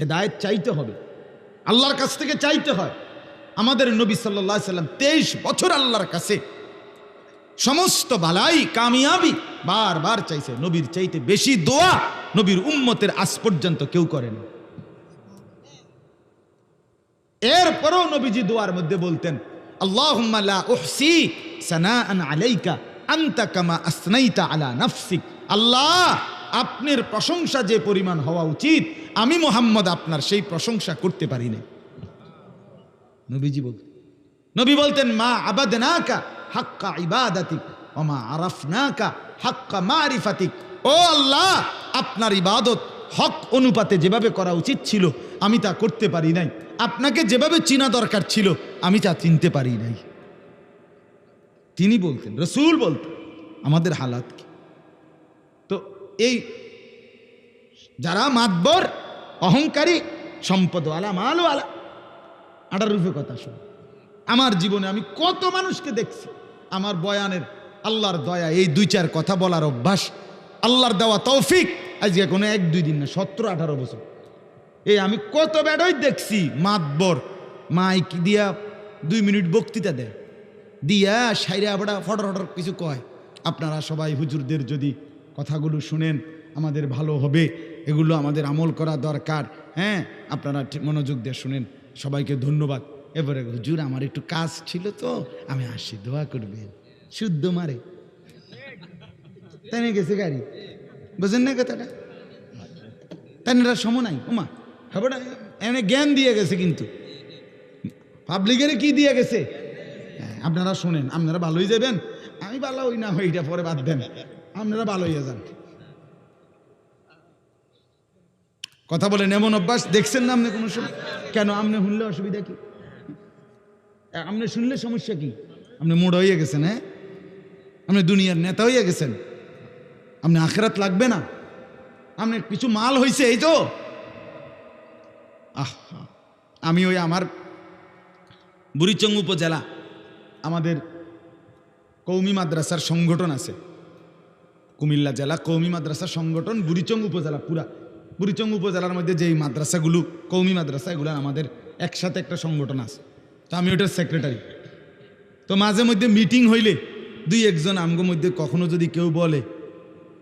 হেদায়েত চাইতে হবে। আল্লাহর কাছ থেকে চাইতে হয়। আমাদের নবী সাল্লাহ সাল্লাম তেইশ বছর আল্লাহর কাছে সমস্ত বালাই কামিয়াবি বারবার চাইছে, নবীর চাইতে বেশি দোয়া নবীর উম্মতের আজ পর্যন্ত কেউ করেনি। এরপরও নবীজি দোয়ার মধ্যে বলতেন আলা আল্লাহ, আপনার প্রশংসা যে পরিমাণ হওয়া উচিত আমি মোহাম্মদ আপনার সেই প্রশংসা করতে পারি না নবীজি বলতেন, নবী বলতেন, মা আবাদনাকা হাক্কা ইবাদাতিক ও মা আরাফনাকা হাক্কা মারিফাতিক। ও আল্লাহ, আপনার ইবাদত হক অনুপাতে যেভাবে করা উচিত ছিল, আমি তা করতে পারি নাই। আপনাকে যেভাবে চিনা দরকার ছিল, আমি তা চিনতে পারি নাই। তিনি বলতেন, রসুল বলতেন, আমাদের হালাত কি? তো এই যারা মাতবর অহংকারী, সম্পদওয়ালা, মালওয়ালা। আটার রূপে কথা শুন। আমার জীবনে আমি কত মানুষকে দেখছি, আমার বয়ানের আল্লাহর দয়া, এই দুই চার কথা বলার অভ্যাস, আল্লাহর দেওয়া তৌফিক, আজকে কোনো এক দুই দিন না, সতেরো, আঠারো বছর। এই আমি কত বেড়ই দেখছি, মাতবর, মাইক দিয়া দুই মিনিট বক্তৃতা দেয়। দিয়া সাইরা আবড়া ফটর ফটর কিছু কয়। আপনারা সবাই হুজুরদের যদি কথাগুলো শুনেন, আমাদের ভালো হবে। এগুলো আমাদের আমল করা দরকার। হ্যাঁ আপনারা মনোযোগ দিয়ে শুনেন। সবাইকে ধন্যবাদ। এবারে হুজুর আমার একটু কাজ ছিল তো আমি আসি দোয়া করবেন। শুদ্ধ মারে। তাই গেছে গাড়ি। বুঝেন না কথাটা? তাই না সম নাই। ওমা খবরটা এমনি জ্ঞান দিয়ে গেছে কিন্তু। পাবলিকের কি দিয়ে গেছে? হ্যাঁ, আপনারা শোনেন আপনারা ভালোই যাবেন। আমি ভালো হই না হই এটা পরে বাদ দেন। আপনারা ভালো হইয়া যান। কথা বলেন এমন অভ্যাস, দেখছেন না আপনি কোনো সময়? কেন? আপনি শুনলে অসুবিধা কি? আপনি শুনলে সমস্যা কি? আপনি মোড় হয়ে গেছেন হ্যাঁ? আপনি দুনিয়ার নেতা হয়ে গেছেন। আপনি আখেরাত লাগবে না। আপনি কিছু মাল হয়েছে এই তো। আহ, আমি ওই আমার বুড়িচং উপজেলা, আমাদের কৌমি মাদ্রাসার সংগঠন আছে। কুমিল্লা জেলা কৌমি মাদ্রাসার সংগঠন বুড়িচং উপজেলা, পুরা। বুড়িচং উপজেলার মধ্যে যেই মাদ্রাসাগুলো, কৌমি মাদ্রাসা এগুলো আমাদের একসাথে একটা সংগঠন আছে। তো আমি ওটার সেক্রেটারি তো মাঝে মধ্যে মিটিং হইলে দুই একজন আমগো মধ্যে কখনো যদি কেউ বলে,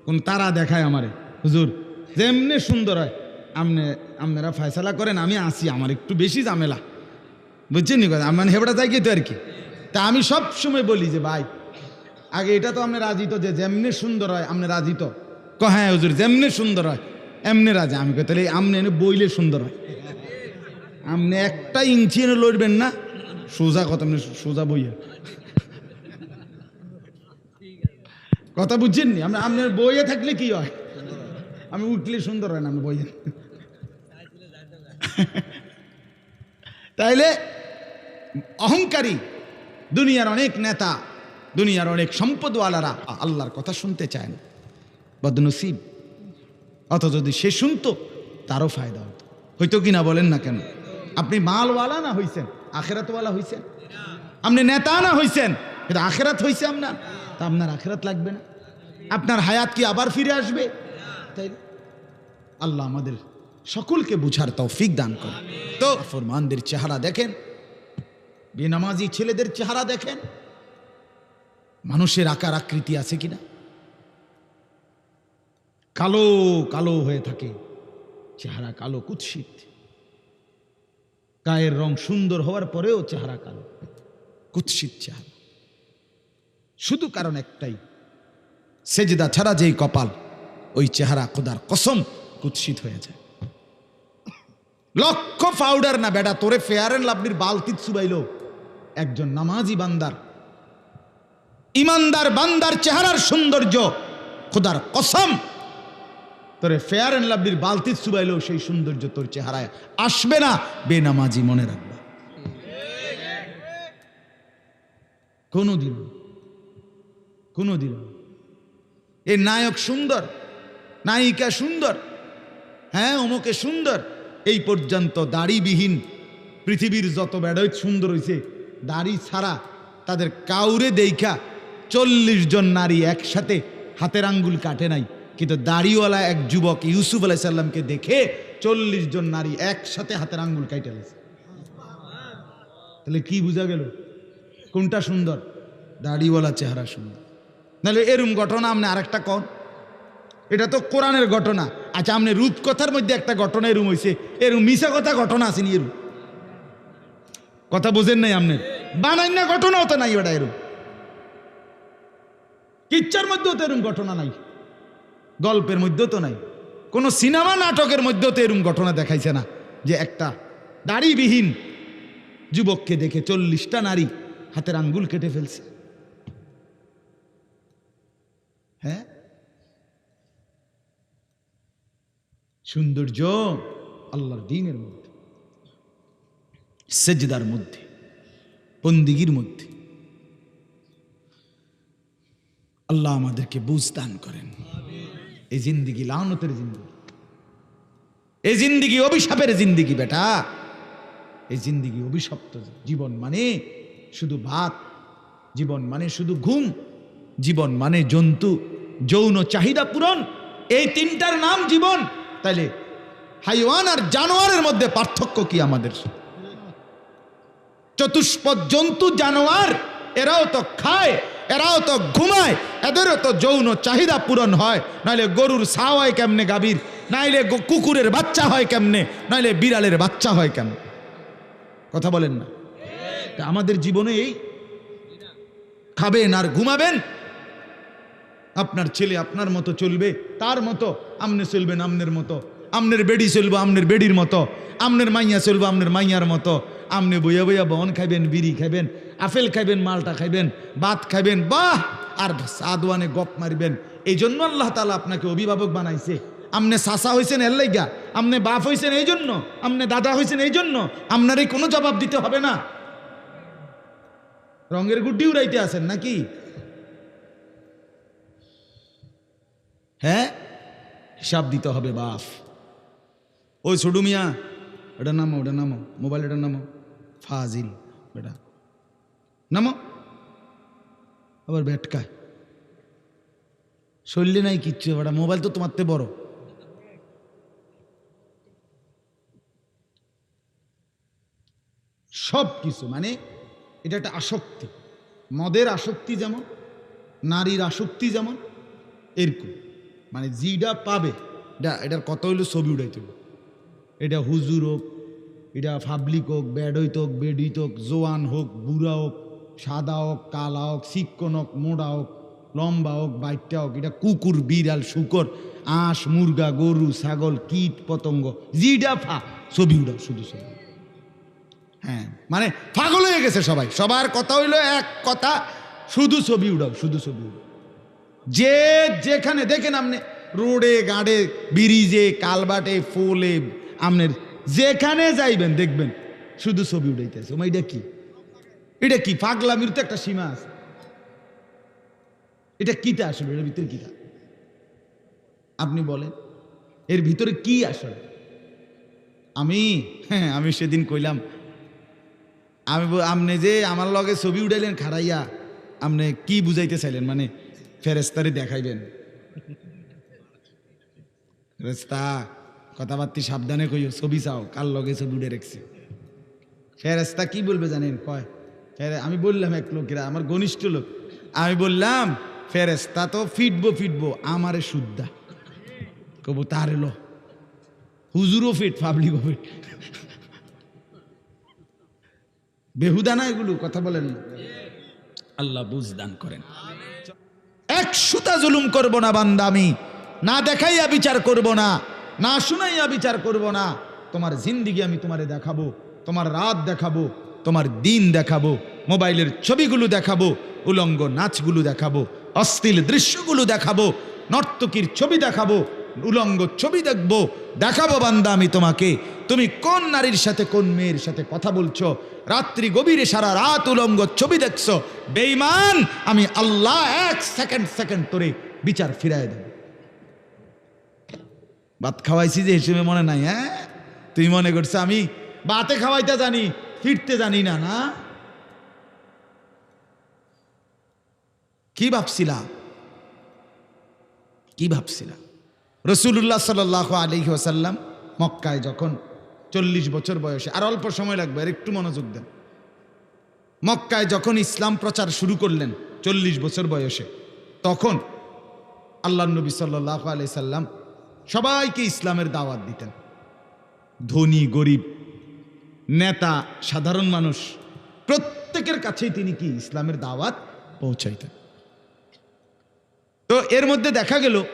কোন তারা দেখায় আমারে, হুজুর, যেমনি সুন্দর হয়, আমনে আপনারা ফয়সালা করেন, আমি আসি, আমার একটু বেশি ঝামেলা। বুঝছেন নি কথা? মানে হেবড়া যাই তো আর কি। তা আমি সব সময় বলি যে, ভাই, আগে এটা তো আপনি রাজি তো, যে যেমনি সুন্দর হয় আপনি রাজি তো। ক হ্যাঁ হুজুর, যেমনি সুন্দর হয় এমনি রাজা। আমি তাহলে আমনে এনে বইলে সুন্দর হয়। আপনি একটা ইঞ্চি এনে লড়বেন না, সোজা কথা আপনি সোজা বইয়া কথা বুঝছেন নি? আমরা আপনার বইয়ে থাকলে কি হয়? আমি উঠলে সুন্দর হয় না আমি বইয়ে। তাইলে, অহংকারী দুনিয়ার অনেক নেতা, দুনিয়ার অনেক সম্পদওয়ালারা আল্লাহর কথা শুনতে চায় না। বদনসিব। অত যদি সে শুনতো, তারও ফায়দা হতো। হইতো কিনা বলেন না কেন? আপনি মালওয়ালা না হইছেন, আখেরাতওয়ালা হইছেন? আপনি নেতা না হইছেন, কিন্তু আখেরাত হইছে আপনার। তা আপনার আখেরাত লাগবে না। আপনার হায়াত কি আবার ফিরে আসবে? তাই আল্লাহ আমাদের সকলকে বুঝার তৌফিক দান করে তো ফরমানদের চেহারা দেখেন, বেনামাজি ছেলেদের চেহারা দেখেন। মানুষের আকার আকৃতি আছে কিনা? কালো কালো হয়ে থাকে। চেহারা কালো, কুৎসিত। গায়ের রং সুন্দর হওয়ার পরেও চেহারা কালো। কুৎসিত চেহারা। শুধু কারণ একটাই, সেজদা ছাড়া যেই কপাল, ওই চেহারা খোদার কসম কুৎসিত হয়ে যায়। লক্ষ পাউডার না বেটা, তোরে ফেয়ার এন্ড লাভলির বালতিত চুবাইল একজন নামাজি বান্দার। ইমানদার বান্দার চেহারার সৌন্দর্য খোদার কসম তোরে ফেয়ার এন্ড লাভলির বালতিত চুবাইলেও সেই সৌন্দর্য তোর চেহারায় আসবে না। বেনামাজি মনে রাখবা। কোনোদিন কোনোদিন এ নায়ক সুন্দর, নায়িকা সুন্দর হ্যাঁ অমুকে সুন্দর, এই পর্যন্ত দাড়িবিহীন পৃথিবীর যত বেড়ই সুন্দর হয়েছে দাড়ি ছাড়া তাদের কাউরে দেখা চল্লিশ জন নারী একসাথে হাতের আঙ্গুল কাটে নাই। কিন্তু দাড়িওয়ালা এক যুবক ইউসুফ আলাইসাল্লামকে দেখে চল্লিশ জন নারী একসাথে হাতের আঙ্গুল কাইটে গেছে তাহলে কি বোঝা গেল? কোনটা সুন্দর? দাড়িওয়ালা চেহারা সুন্দর। নাহলে এরম ঘটনা আপনি আরেকটা কন। এটা তো কোরআনের ঘটনা। আচ্ছা আপনি রূপকথার মধ্যে একটা ঘটনা এরম হয়েছে এরম মিশা কথা ঘটনা আসেনি এরম? কথা বোঝেন নাই আপনি? বানাই না ঘটনাও তো নাই ওটা এরম। কিচ্ছার মধ্যেও তো এরম ঘটনা নাই। গল্পের মধ্যেও তো নাই। কোনো সিনেমা নাটকের মধ্যেও তো এরম ঘটনা দেখাইছে না যে একটা দাড়িবিহীন যুবককে দেখে চল্লিশটা নারী হাতের আঙ্গুল কেটে ফেলছে। হ্যাঁ? সৌন্দর্য আল্লাহর দিনের মধ্যে, সেজদার মধ্যে, বন্দিগির মধ্যে। আল্লাহ আমাদেরকে বুঝ দান করেন। এই জিন্দিগি লানতের জিন্দিগি। এই জিন্দিগি অভিশাপের জিন্দিগি বেটা। এই জিন্দিগি অভিশপ্ত জীবন মানে শুধু ভাত, জীবন মানে শুধু ঘুম, জীবন মানে জন্তু, যৌন চাহিদা পূরণ। এই তিনটার নাম জীবন। তাইলে হাইওয়ান আর জানোয়ারের মধ্যে পার্থক্য কি আমাদের? চতুষ্পদ জন্তু, জানোয়ার, এরাও তো খায়। এরাও তো ঘুমায়, এদেরও তো যৌন চাহিদা পূরণ হয়। নাইলে গরুর ছা হয় কেমনে গাভীর? নাইলে কুকুরের বাচ্চা হয় কেমনে? নাইলে বিড়ালের বাচ্চা হয় কেমনে? কথা বলেন না। আমাদের জীবনে এই খাবেন আর ঘুমাবেন। আপনার ছেলে আপনার মতো চলবে, তার মতো আমনে চলবেন আমনের মতো। আমনের বেডি চলবো আমনের বেডির মতো। আমনের মাইয়া চলবো আমনের মাইয়ার মতো। আমনে বইয়া বইয়া বন খাইবেন, বিড়ি খাইবেন আপেল খাইবেন, মালটা খাইবেন, ভাত খাইবেন, বাহ! আর সাদওয়ানে গপ মারবেন। এই জন্য আল্লাহ তালা আপনাকে অভিভাবক বানাইছে। আমনে সাসা হয়েছেন এর লাইগা, আমনে বাপ হয়েছেন এই জন্য আমনে দাদা হয়েছেন এই জন্য আপনার এই কোনো জবাব দিতে হবে না। রঙের গুড্ডি উড়াইতে আছেন নাকি? হ্যাঁ? হিসাব দিতে হবে বাপ। ওই ছোটু মিয়া, ওটা নামো ওটা নামো, মোবাইল এটা নামো। ফাজিল, বেটা। নামো। আবার ব্যাটকায় শরীরে নাই কিচ্ছু, বেটা, মোবাইল তো তোমার তে বড়। সব কিছু মানে এটা একটা আসক্তি। মদের আসক্তি যেমন, নারীর আসক্তি যেমন, এরকম। মানে জিটা পাবে, এটা, এটার কত হইল ছবি উড়াইতে হবে। এটা হুজুর হোক, এটা পাবলিক হোক ব্যাড হইত হোক বেডিত হোক, জোয়ান হোক, বুড়া হোক সাদা হোক, কালা হোক শিক্ষণ হোক, মোড়া হোক, লম্বা হোক, বাইটটা হোক, এটা কুকুর, বিড়াল, শুকর, আঁশ, মুরগা, গরু, ছাগল, কীট, পতঙ্গ জিডা ফা ছবি উড়াও, শুধু ছবি। হ্যাঁ মানে পাগল হয়ে গেছে সবাই। সবার কথা হইল এক কথা, শুধু ছবি উড়াও, শুধু ছবি উড়াও। যে যেখানে দেখেন আপনি রোডে, গাড়ে, ব্রিজে, কালবাটে, ফোলে আপনার যেখানে যাইবেন, দেখবেন, শুধু ছবি উঠাইতেছে ওমা এটা কি? এটা কি? পাগলামির তো একটা সীমা আছে। এটা কিটা আসলে? এর ভিতরে কিটা? আপনি বলেন, এর ভিতরে কি আসলে? আমি হ্যাঁ আমি সেদিন কইলাম, আমি আপনি যে আমার লগে ছবি উঠাইলেন খারাইয়া আপনি কি বুঝাইতে চাইলেন? মানে ফেরেস্তারে দেখাইবেন। ফেরেস্তা কথাবার্তি সাবধানে কইও, ছবি চাও, কার লগে ছবি উঠে রেখছে? ফেরেস্তা কি বলবে জানেন? কয় ফেরে আমি বললাম এক লোকেরা আমার ঘনিষ্ঠ লোক। আমি বললাম ফেরেস্তা তো ফিটবো ফিটবো আমারে শুদ্ধা। কবো তার এলো হুজুরও ফিট পাবলিকও ফিট। বেহুদা না এগুলো কথা বলেন না। আল্লাহ বুঝদান করেন। এক সুতা জুলুম করব না বান্দা আমি। না দেখাইয়া বিচার করব না না শুনাইয়া বিচার করব না। তোমার জিন্দিগি আমি তোমারে দেখাবো তোমার রাত দেখাবো। তোমার দিন দেখাবো, মোবাইলের ছবিগুলো দেখাবো, উলঙ্গ নাচগুলো দেখাবো, অশ্লীল দৃশ্যগুলো দেখাবো, নর্তকীর ছবি দেখাবো, উলঙ্গ ছবি দেখব, দেখাবো বান্দা আমি তোমাকে। তুমি কোন নারীর সাথে, কোন মেয়ের সাথে কথা বলছো? রাত্রি গভীরে সারা রাত উলঙ্গ ছবি দেখছ? বেঈমান, আমি আল্লাহ এক সেকেন্ড সেকেন্ড তোরে বিচার ফিরায় দেব। ভাত খাওয়াইছি যে হিসেবে মনে নাই হ্যাঁ? তুই মনে করছ আমি? বাতে খাওয়াইতে জানি ফিরতে জানি না না? কি ভাবছিলা? কি ভাবছিলা? রসুল্লাহ সাল আলহি ওসাল্লাম মক্কায় যখন চল্লিশ বছর বয়সে, আর অল্প সময় লাগবে, আর একটু মনোযোগ দেন। মক্কায় যখন ইসলাম প্রচার শুরু করলেন চল্লিশ বছর বয়সে, তখন আল্লাহ নবী সাল্লাহ আলি সাল্লাম সবাইকে ইসলামের দাওয়াত দিতেন। ধনী, গরিব নেতা, সাধারণ মানুষ, প্রত্যেকের কাছেই তিনি কি ইসলামের দাওয়াত পৌঁছাইতেন। তো এর মধ্যে দেখা গেল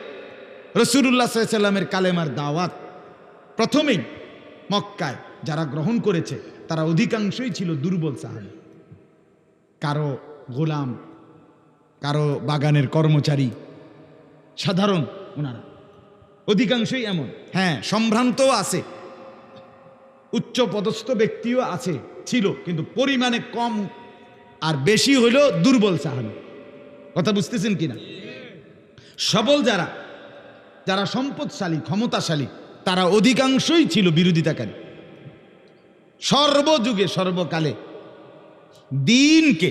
রসুল্লাহ সাল্লামের কালেমার দাওয়াত প্রথমেই মক্কায় যারা গ্রহণ করেছে, তারা অধিকাংশই ছিল দুর্বল সাহাবি। কারও গোলাম, কারও বাগানের কর্মচারী, সাধারণ ওনারা। অধিকাংশই এমন। হ্যাঁ সম্ভ্রান্তও আছে উচ্চ পদস্থ ব্যক্তিও আছে, ছিল, কিন্তু পরিমাণে কম আর বেশি হইল দুর্বল সাহাবি। কথা বুঝতেছেন কিনা? সবল যারা যারা সম্পদশালী, ক্ষমতাশালী, তারা অধিকাংশই ছিল বিরোধিতাকারী। সর্বযুগে, সর্বকালে দিনকে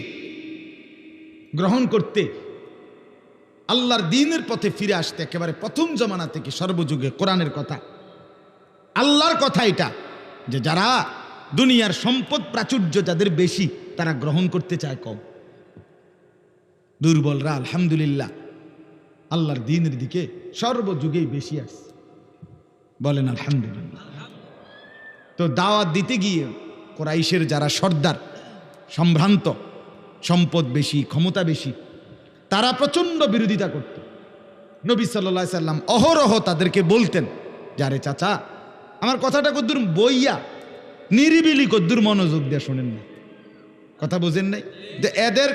গ্রহণ করতে, আল্লাহর দিনের পথে ফিরে আসতে একেবারে প্রথম জমানা থেকে সর্বযুগে কোরআনের কথা। আল্লাহর কথা এটা। যে যারা দুনিয়ার সম্পদ প্রাচুর্য যাদের বেশি, তারা গ্রহণ করতে চায় কম। দুর্বলরা আলহামদুলিল্লাহ আল্লাহর দিনের দিকে সর্বযুগেই বেশি আসছে। বলেন আলহামদুলিল্লাহ। তো দাওয়াত দিতে গিয়ে কোরাইশের যারা সর্দার, সম্ভ্রান্ত, সম্পদ বেশি, ক্ষমতা বেশি, তারা প্রচণ্ড বিরোধিতা করত। নবী সাল্লা সাল্লাম অহরহ তাদেরকে বলতেন, যারে চাচা আমার কথাটা কদ্দুর বইয়া নিরিবিলি কদ্দুর মনোযোগ দিয়ে শোনেন না। কথা বোঝেন নাই? যে এদের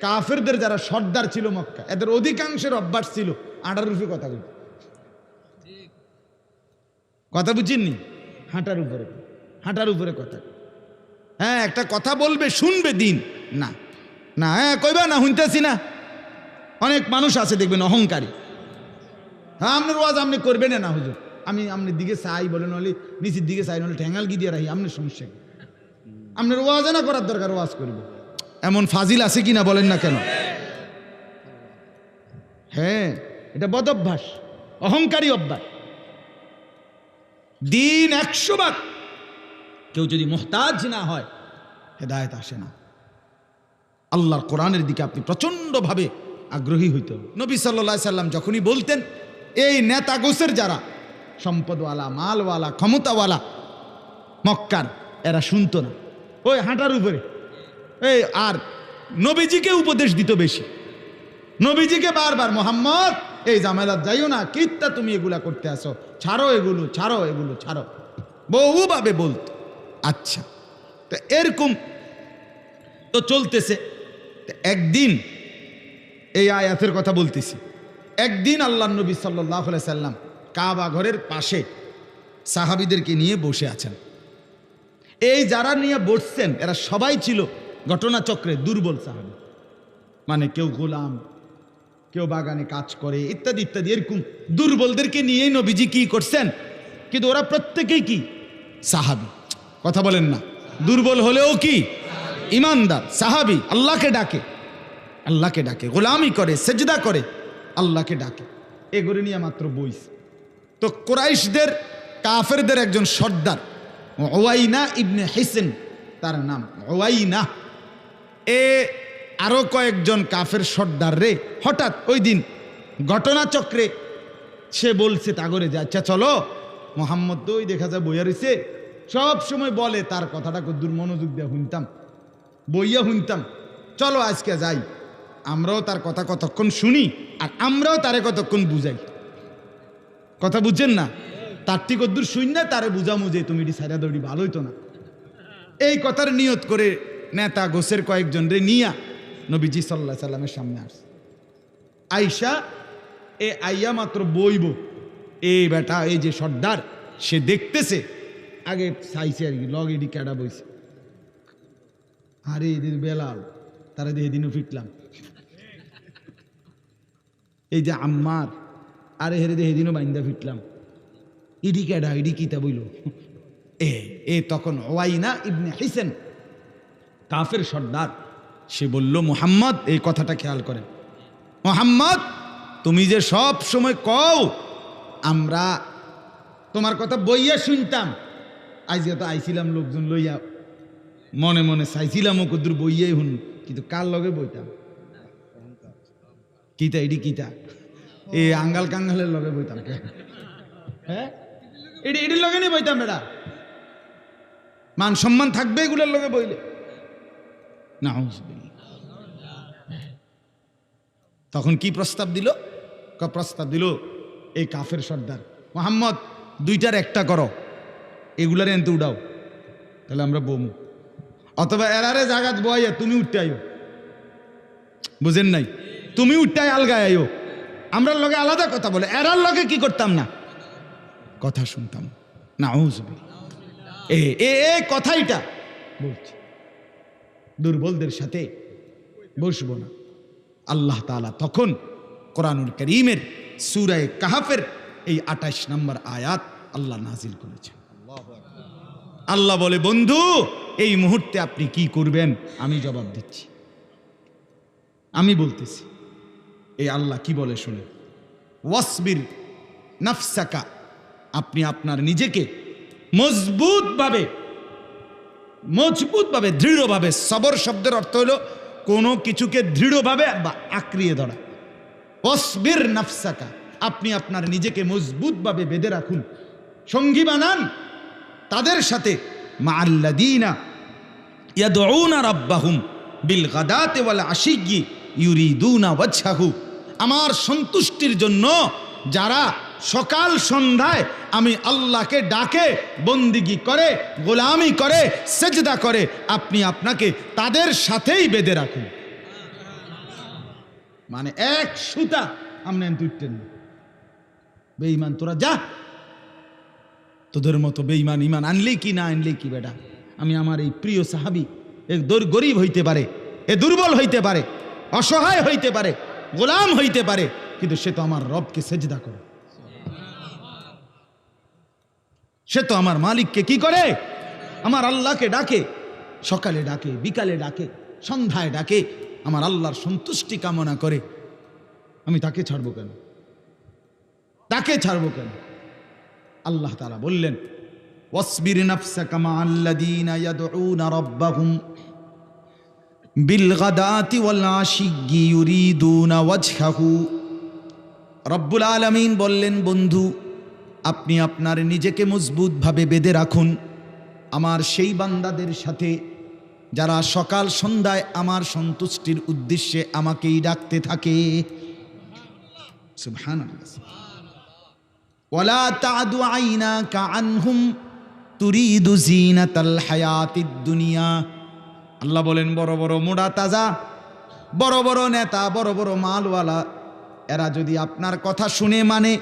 কাফেরদের যারা সর্দার ছিল মক্কা, এদের অধিকাংশের অভ্যাস ছিল আটার রূপে কথা বলতে। কথা বুঝিনি হাঁটার উপরে। হাঁটার উপরে কথা। হ্যাঁ একটা কথা বলবে, শুনবে দিন। না। না হ্যাঁ কইবা না, শুনতেছি না। অনেক মানুষ আছে দেখবেন, অহংকারী। হ্যাঁ আপনার ওয়াজ আপনি করবেন না, হুজুর। আমি আপনার দিকে চাই বলেন হলে নিচের দিকে চাই নাহলে ঠ্যাঙ্গাল গিয়ে রাখি আপনার সমস্যা কি? আপনার ওয়াজ না করার দরকার, ওয়াজ করবে। এমন ফাজিল আছে কি না বলেন না কেন? হ্যাঁ এটা বদ অভ্যাস অহংকারী অভ্যাস। দিন একশো বার কেউ যদি মোহতাজ না হয়, হেদায়ত আসে না। আল্লাহর কোরআনের দিকে আপনি প্রচণ্ডভাবে আগ্রহী হইতে হবে। নবী সাল্লা সাল্লাম যখনই বলতেন, এই নেতা গোসের যারা সম্পদওয়ালা, মালওয়ালা, ক্ষমতাওয়ালা। মক্কার, এরা শুনতো না। ওই হাঁটার উপরে। এই, আর নবীজিকে উপদেশ দিত বেশি। নবীজিকে বারবার, মোহাম্মদ, এই জামেলাত যাইও না, কিত্তা তুমি এগুলা করতে আসো? ছাড়ো এগুলো ছাড়ো এগুলো, ছাড়ো। বহুভাবে বলতো। আচ্ছা তো এরকম তো চলতেছে। একদিন এই আয়াতের কথা বলতেছি। একদিন আল্লাহ নবী সাল্লাহ সাল্লাম কাবা ঘরের পাশে সাহাবিদেরকে নিয়ে বসে আছেন। এই যারা নিয়ে বসছেন, এরা সবাই ছিল ঘটনাচক্রে দুর্বল সাহাবি। মানে কেউ গোলাম, কেউ বাগানে কাজ করে, ইত্যাদি ইত্যাদি, এরকম দুর্বলদেরকে নিয়েই নবীজি কি করছেন? কিন্তু ওরা প্রত্যেকেই কি? সাহাবি। কথা বলেন না। দুর্বল হলেও কি? ইমানদার, সাহাবি, আল্লাহকে ডাকে। আল্লাহকে ডাকে, গোলামি করে, সেজদা করে, আল্লাহকে ডাকে। এগুলো নিয়ে মাত্র বইস তো কোরাইশদের, কাফেরদের একজন সর্দার ওয়াইনা ইবনে হিসেন, তার নাম ওয়াইনা এ আরও কয়েকজন কাফের সর্দার রে, হঠাৎ ওই দিন ঘটনাচক্রে সে বলছে তাগরে যে আচ্ছা চলো, মোহাম্মদ তো ওই দেখা যায় বইয়া রয়েছে সব সময় বলে তার কথাটা কদ্দুর মনোযোগ দিয়ে শুনতাম, বইয়া শুনতাম। চলো আজকে যাই, আমরাও তার কথা কতক্ষণ শুনি, আর আমরাও তারে কতক্ষণ বুঝাই। কথা বুঝছেন না? তার ঠিক কদ্দুর শুন না তারে বুঝামু যে তুমি এটি সাইডা দৌড়ি ভালোই তো না। এই কথার নিয়ত করে নেতা গোসের কয়েকজন রে নিয়া নবীজি সাল্লাহ সাল্লামের সামনে আস আইসা এ আইয়া মাত্র বইব। এই বেটা, এই যে সর্দার, সে দেখতেছে। আগে চাইছে আর কি, লগ এডি ক্যাডা বইছে। আরে এদিন বেলাল, তারা দিয়ে দিনও ফিটলাম এই যে আম্মার আরে হেরে দিয়ে দিনও বাইন্দা ফিটলাম ইডি ক্যাডা ইডি কিতা বইল? এ এ তখন ওয়াইনা ইবনে হিসেন, কাফের সর্দার। সে বলল, মোহাম্মদ, এই কথাটা খেয়াল করেন। মোহাম্মদ, তুমি যে সব সময় কও, আমরা তোমার কথা বইয়া শুনতাম। আজকে তো আইছিলাম লোকজন লইয়া, মনে মনে চাইছিলাম ও কদ্দুর বইয়াই শুন কিন্তু কার লগে বইতাম? কিতা এডি কিতা এ আঙ্গাল কাঙ্গালের লগে বইতাম হ্যাঁ? এডি এডির লগে নিয়ে বইতাম বেটা। মান সম্মান থাকবে এগুলোর লগে বইলে। না তখন কি প্রস্তাব দিল? প্রস্তাব দিল, এই কাফের সর্দার, মোহাম্মদ, দুইটার একটা করো। এগুলার এনতে উঠাও তাহলে আমরা বমু। অথবা এরারে জাগাত বয়াইয়া, তুমি উঠতে আইও। বুঝেন নাই? তুমি উঠটাই আলগায় আইও। আমরা লগে আলাদা কথা বলে। এরার লগে কি করতাম না? কথা শুনতাম। না এ এ এ কথাইটা। বলছি। দুর্বলদের সাথে বসবো না। আল্লাহ তাআলা তখন কোরআনুল করিমের সুরায় কাহাফের এই আঠাশ নম্বর আয়াত আল্লাহ নাজিল করেছেন। আল্লাহ বলে বন্ধু এই মুহূর্তে আপনি কি করবেন? আমি জবাব দিচ্ছি। আমি বলতেছি এই আল্লাহ কি বলে শুনে? ওয়াসবির নাফসাকা, আপনি আপনার নিজেকে মজবুতভাবে মজবুতভাবে, দৃঢ়ভাবে, সবর শব্দের অর্থ হলো কোনো কিছুকে দৃঢ়ভাবে বা আঁকড়িয়ে ধরা। অসবির নাফসাকা, আপনি আপনার নিজেকে মজবুতভাবে বেঁধে রাখুন। সঙ্গী বানান তাদের সাথে। মা আল্লাদিনা ইয়াদউনা রাব্বাহুম বিল গাদাতে ওয়াল আশিয়্যি ইউরিদুনা ওয়াজহাহু। আমার সন্তুষ্টির জন্য যারা সকাল সন্ধ্যায় আমি আল্লাহকে ডাকে, বন্দিগি করে, গোলামি করে, সেজদা করে, আপনি আপনাকে তাদের সাথেই বেঁধে রাখুন। মানে এক সুতা আপনি তুইতেন না বেঈমান, তোরা যা। তোদের মতো বেঈমান ইমান আনলেই কি না আনলেই কি বেটা? আমি আমার এই প্রিয় সাহাবি, এ গরিব হইতে পারে, এ দুর্বল হইতে পারে, অসহায় হইতে পারে গোলাম হইতে পারে, কিন্তু সে তো আমার রবকে সেজদা করে। সে তো আমার মালিককে কি করে? আমার আল্লাহকে ডাকে, সকালে ডাকে, বিকালে ডাকে, সন্ধ্যায় ডাকে, আমার আল্লাহর সন্তুষ্টি কামনা করে। আমি তাকে ছাড়বো কেন? তাকে ছাড়বো কেন? আল্লাহ তারা বললেন, ওয়াসবির নাফসাকা মা আল্লাযীনা ইয়াদউনা রাব্বাহুম। রব্বুল আলামিন বললেন, বন্ধু, আপনি আপনার নিজেকে মজবুতভাবে বেঁধে রাখুন। আমার সেই বান্দাদের সাথে যারা সকাল সন্ধ্যায় আমার সন্তুষ্টির উদ্দেশ্যে আমাকেই ডাকতে থাকে। ওয়ালা তাদু আইনাকা আনহুম তুরিদু জিনাতাল হায়াতিদ দুনিয়া। আল্লাহ বলেন, বড় বড় মোড়া তাজা, বড় বড় নেতা, বড় বড় মালওয়ালা, এরা যদি আপনার কথা শুনে মানে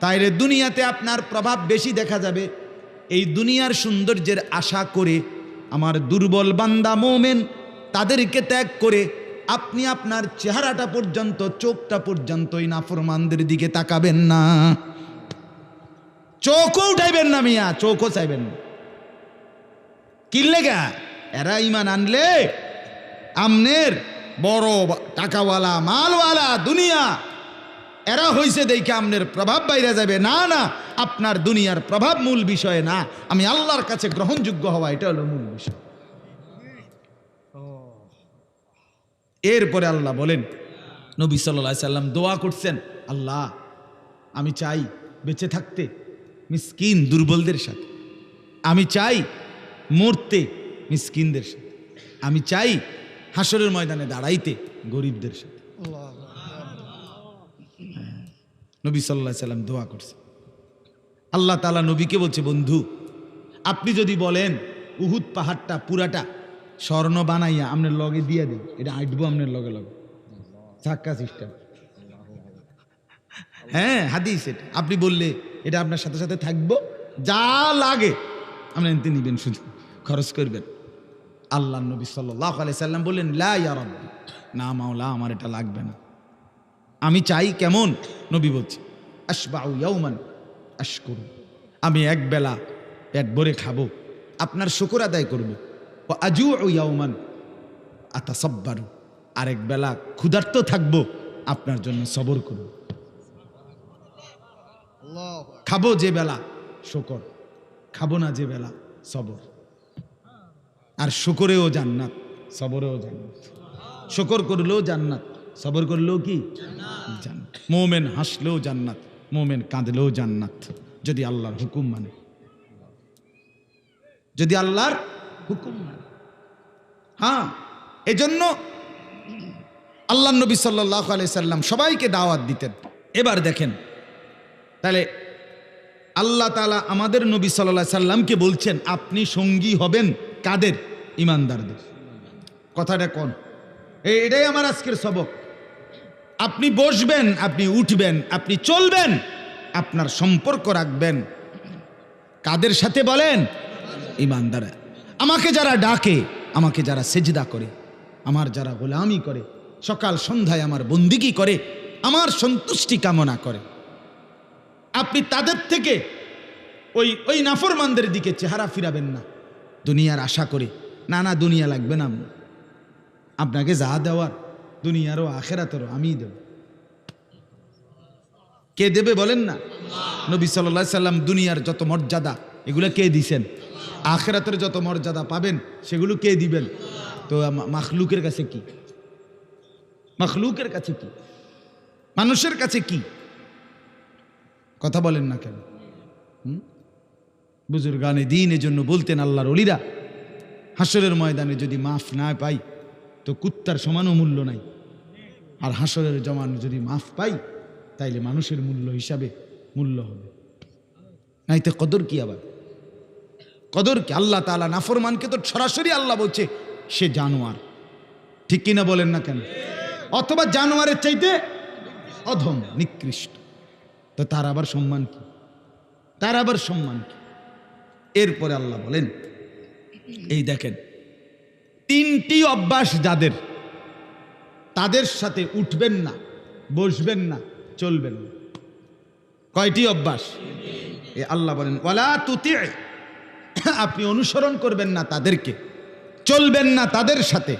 তাইলে দুনিয়াতে আপনার প্রভাব বেশি দেখা যাবে। এই দুনিয়ার সৌন্দর্যের আশা করে, আমার দুর্বল বান্দা মোমেন তাদেরকে ত্যাগ করে, আপনি আপনার চেহারাটা পর্যন্ত, চোখটা পর্যন্ত পর্যন্তই নাফরমানদের দিকে তাকাবেন না। চোখও উঠাইবেন না মিয়া, চোখও চাইবেন না। কিনলে গা এরা ইমান আনলে আমনের বড় টাকাওয়ালা, মালওয়ালা দুনিয়া, এরা হইছে দেখে আমনের প্রভাব বাইরে যাবে। না না, আপনার দুনিয়ার প্রভাব মূল বিষয় না। আমি আল্লাহর কাছে গ্রহণযোগ্য হওয়া, এটা হলো মূল বিষয়। এরপরে আল্লাহ বলেন, নবী সাল্লাহ সাল্লাম দোয়া করছেন, আল্লাহ, আমি চাই বেঁচে থাকতে, মিসকিন দুর্বলদের সাথে। আমি চাই মরতে মিসকিনদের সাথে। আমি চাই হাসরের ময়দানে দাঁড়াইতে গরিবদের সাথে। নবী সাল্লাহ সাল্লাম দোয়া করছে। আল্লাহ তালা নবীকে বলছে, বন্ধু, আপনি যদি বলেন উহুদ পাহাড়টা পুরাটা স্বর্ণ বানাইয়া আপনার লগে দিয়ে দিই এটা আঁটবো আপনার লগে লগে। চাক্কা সিস্টেম। হ্যাঁ হাদিস এটা। আপনি বললে এটা আপনার সাথে সাথে থাকব, যা লাগে আপনি এনতে নিবেন শুধু। খরচ করবেন। আল্লাহ নবী সাল্লাহ সাল্লাম বললেন, লা রাব্বি। না মাওলা, আমার এটা লাগবে না। আমি চাই কেমন? নবী বলছি, আশবাউ ইয়াউমান আশকুরু। আমি এক বেলা পেট ভরে খাব, আপনার শুকর আদায় করব। আজু ইয়াউমান আতাসাব্বারু। আরেক বেলা ক্ষুধার্ত থাকব, আপনার জন্য সবর করব। খাব যে বেলা, শকর। খাব না যে বেলা, সবর। আর শুকরেও জান্নাত, সবরেও জান্নাত। শুকর করলেও জান্নাত, সবর করলেও কি? জান্নাত। মোমেন হাসলেও জান্নাত, মোমেন কাঁদলেও জান্নাত, যদি আল্লাহর হুকুম মানে। যদি আল্লাহর হুকুম মানে। হ্যাঁ এজন্য আল্লাহ নবী সাল্লাহ সাল্লাম সবাইকে দাওয়াত দিতেন। এবার দেখেন, তাহলে আল্লাহ তালা আমাদের নবী সাল্লাহ সাল্লামকে বলছেন, আপনি সঙ্গী হবেন। কাদের? ইমানদারদের। কথাটা কোন? এটাই আমার আজকের সবক। আপনি বসবেন, আপনি উঠবেন, আপনি চলবেন, আপনার সম্পর্ক রাখবেন। কাদের সাথে বলেন? ইমানদার আমাকে যারা ডাকে, আমাকে যারা সেজদা করে, আমার যারা গোলামি করে, সকাল সন্ধ্যায় আমার বন্দিগি করে, আমার সন্তুষ্টি কামনা করে। আপনি তাদের থেকে ওই ওই নাফরমানদের দিকে চেহারা ফিরাবেন না। দুনিয়ার আশা করে। না না দুনিয়া লাগবে না। আপনাকে যা দেওয়ার, দুনিয়ারও আখেরাতেরও আমিই দেব। কে দেবে বলেন না? নবী সাল্লাহ সাল্লাম দুনিয়ার যত মর্যাদা, এগুলো কে দিছেন? আখেরাতের যত মর্যাদা পাবেন, সেগুলো কে দিবেন? তো মাখলুকের কাছে কি? মাখলুকের কাছে কি? মানুষের কাছে কি? কথা বলেন না কেন? হুম? বুজুর্গানে দিন এজন্য বলতেন আল্লাহর অলিরা হাসরের ময়দানে যদি মাফ না পাই, তো কুত্তার সমানও মূল্য নাই। আর হাসরের জমান যদি মাফ পাই, তাইলে মানুষের মূল্য হিসাবে মূল্য হবে। নাইতে কদর কি আবার? কদর কি? আল্লাহ তালা নাফরমানকে তো সরাসরি আল্লাহ বলছে, সে জানোয়ার। ঠিক কিনা বলেন না কেন? অথবা জানোয়ারের চাইতে অধম, নিকৃষ্ট। তো তার আবার সম্মান কি? তার আবার সম্মান কি? এরপরে আল্লাহ বলেন, এই দেখেন, তিনটি অভ্যাস যাদের, তাদের সাথে উঠবেন না, বসবেন না, চলবেন না। কয়টি অভ্যাস? এ আল্লাহ বলেন, ওয়ালা তুতি। আপনি অনুসরণ করবেন না তাদেরকে, চলবেন না তাদের সাথে,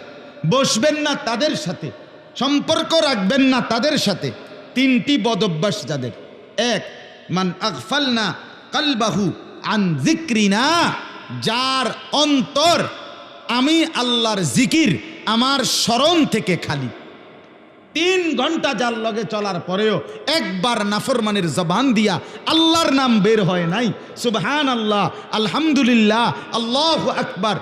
বসবেন না তাদের সাথে, সম্পর্ক রাখবেন না তাদের সাথে। তিনটি বদ অভ্যাস যাদের, এক, মান আগফাল না কালবাহু আন জিক্রিনা যার অন্তর আমি আল্লাহর জিকির আমার স্মরণ থেকে খালি। তিন ঘণ্টা যার লগে চলার পরেও একবার নাফরমানের জবান দিয়া আল্লাহর নাম বের হয় নাই। সুবহান আল্লাহ আলহামদুলিল্লাহ, আল্লাহ আকবার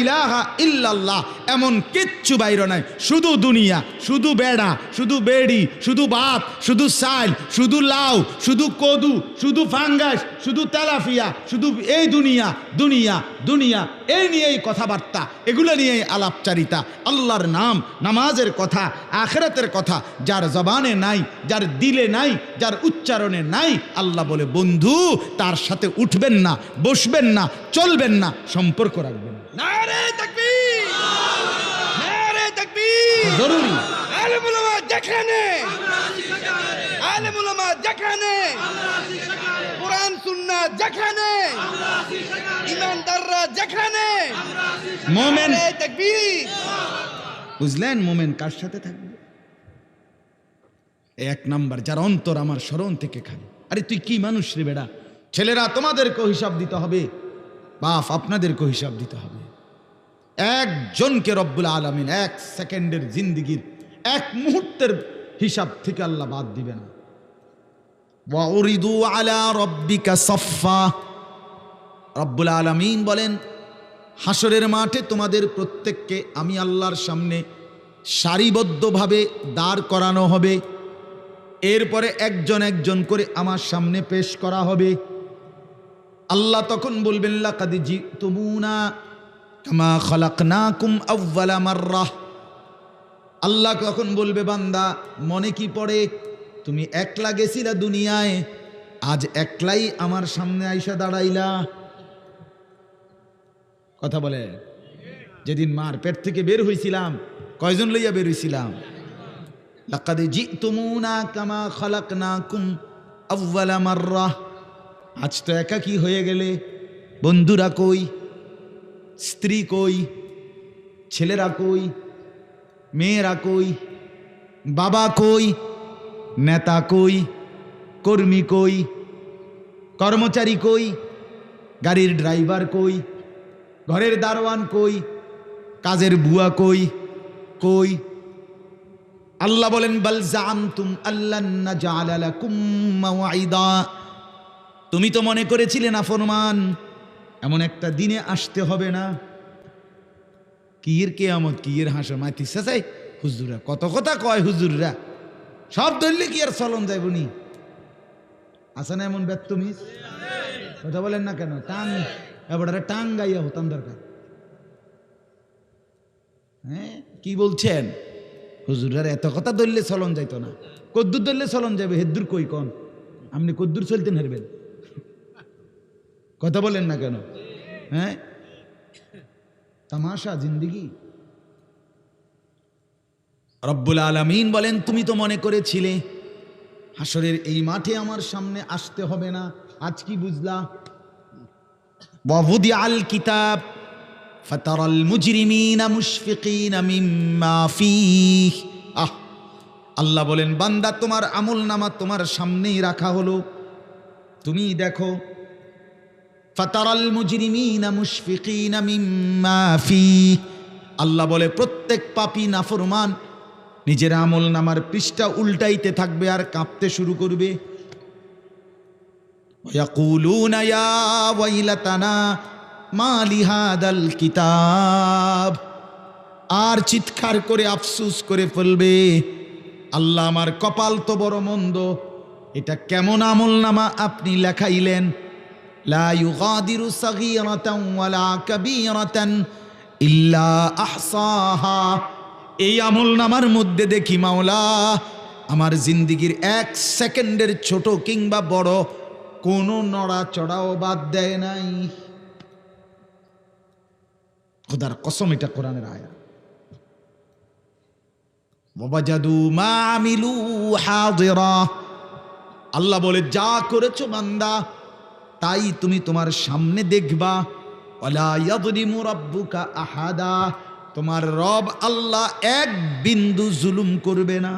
ইলাহা ইল্লাল্লাহ, এমন কিচ্ছু বাইর নাই। শুধু দুনিয়া, শুধু বেড়া, শুধু বেড়ি, শুধু ভাত শুধু সাইল, শুধু লাউ, শুধু কদু, শুধু ফাঙ্গাস, শুধু তেলাফিয়া, শুধু এই দুনিয়া দুনিয়া দুনিয়া এই নিয়েই কথাবার্তা এগুলো নিয়েই আলাপচারিতা। আল্লাহর নাম নামাজের কথা আখেরাতের কথা যার জবানে নাই যার দিলে নাই যার উচ্চারণে নাই আল্লাহ বলে বন্ধু তার সাথে উঠবেন না বসবেন না চলবেন না সম্পর্ক রাখবেন না। জরুরি। যেখানে! যেখানে! কোরআন যেখানে ইমানদাররা যেখানে মোমেন। বুঝলেন মোমেন কার সাথে থাকবে? এক নাম্বার যার অন্তর আমার স্মরণ থেকে খালি। আরে তুই কি মানুষ রে বেড়া? ছেলেরা তোমাদেরকেও হিসাব দিতে হবে। বাপ আপনাদেরকেও হিসাব দিতে হবে। একজনকে রব্বুল আলমিন এক সেকেন্ডের জিন্দিগির এক মুহূর্তের হিসাব থেকে আল্লাহ বাদ দিবে না। আলা রব্বিকা সফা রব্বুল আলমিন বলেন হাসরের মাঠে তোমাদের প্রত্যেককে আমি আল্লাহর সামনে সারিবদ্ধভাবে দাঁড় করানো হবে। এরপরে একজন একজন করে আমার সামনে পেশ করা হবে। আল্লাহ তখন বলবেন, লাকাদ জিতুমুনা কামা খালাকনাকুম আউয়ালা মাররাহ আল্লাহ তখন বলবে, বান্দা, মনে কি পড়ে? তুমি একলা গেছিলা দুনিয়ায়, আজ একলাই আমার সামনে আইসা দাঁড়াইলা। কথা বলে, যেদিন মার পেট থেকে বের হয়েছিলাম কয়জন লইয়া বের হয়েছিলাম লাকাদ জিতুমুনা কামা খালাকনাকুম আউয়ালা মাররাহ আজ তো একাকী হয়ে গেলে, বন্ধুরা কই, স্ত্রী কই, ছেলেরা কই, মেয়েরা কই, বাবা কই নেতা কই, কর্মী কই, কর্মচারী কই, গাড়ির ড্রাইভার কই, ঘরের দারোয়ান কই, কাজের বুয়া কই কই? আল্লাহ বলেন, বল জামতুম আল্লাহ তুমি তো মনে করেছিলে না, ফরমান, এমন একটা দিনে আসতে হবে না। কিয়ের কেয়ামত, কিয়ের হাসা মাতিসা চাই হুজুরা কত কথা কয় হুজুররা। সব ধরলে কি আর চলন যাইবনি আছে না এমন ব্যর্থ মিস? কথা বলেন না কেন? টাং এবারে টাং গাইয়া হতাম দরকার। হ্যাঁ কি বলছেন? হুজুরের এত কথা ধরলে চলন যাইতো না। কদ্দুর ধরলে চলন যাবে হেদ্দুর কই কন? আপনি কদ্দুর চলতেন হারবেন কথা বলেন না কেন? হ্যাঁ? তামাশা, জিন্দিগি? রব্বুল আলমিন বলেন, তুমি তো মনে করেছিলে হাসরের এই মাঠে আমার সামনে আসতে হবে না। আজ কি বুঝলা ওয়াহুদি আল কিতাব, ফাতারাল মুজরিমিনা মুশফিকিনা আহ, আল্লাহ বলেন, বান্দা, তোমার আমল নামা তোমার সামনেই রাখা হলো। তুমি দেখো, ফাতারাল মুজরিমিনা মুশফিকিনা আল্লাহ বলে, প্রত্যেক পাপী নাফরমান নিজের আমল নামার পৃষ্ঠা উল্টাইতে থাকবে আর কাঁপতে শুরু করবে। কিতাব। আর চিৎকার করে আফসুস করে ফেলবে, আল্লাহ আমার কপাল তো বড় মন্দ, এটা কেমন আমল নামা আপনি লেখাইলেন? ইল্লা আহসাহা। এই আমল নামার মধ্যে দেখি মাওলা, আমার জিন্দিগির এক সেকেন্ডের ছোট কিংবা বড় কোনো নড়া চড়াও বাদ দেয় নাই। খোদার কসম, এটা কোরআনের আয়া। ওয়াজাদু মা আমিলু হাদিরা আল্লাহ বলে, যা করেছ বান্দা, তাই তুমি তোমার সামনে দেখবা। আহাদা। তোমার রব আল্লাহ এক বিন্দু জুলুম করবে না।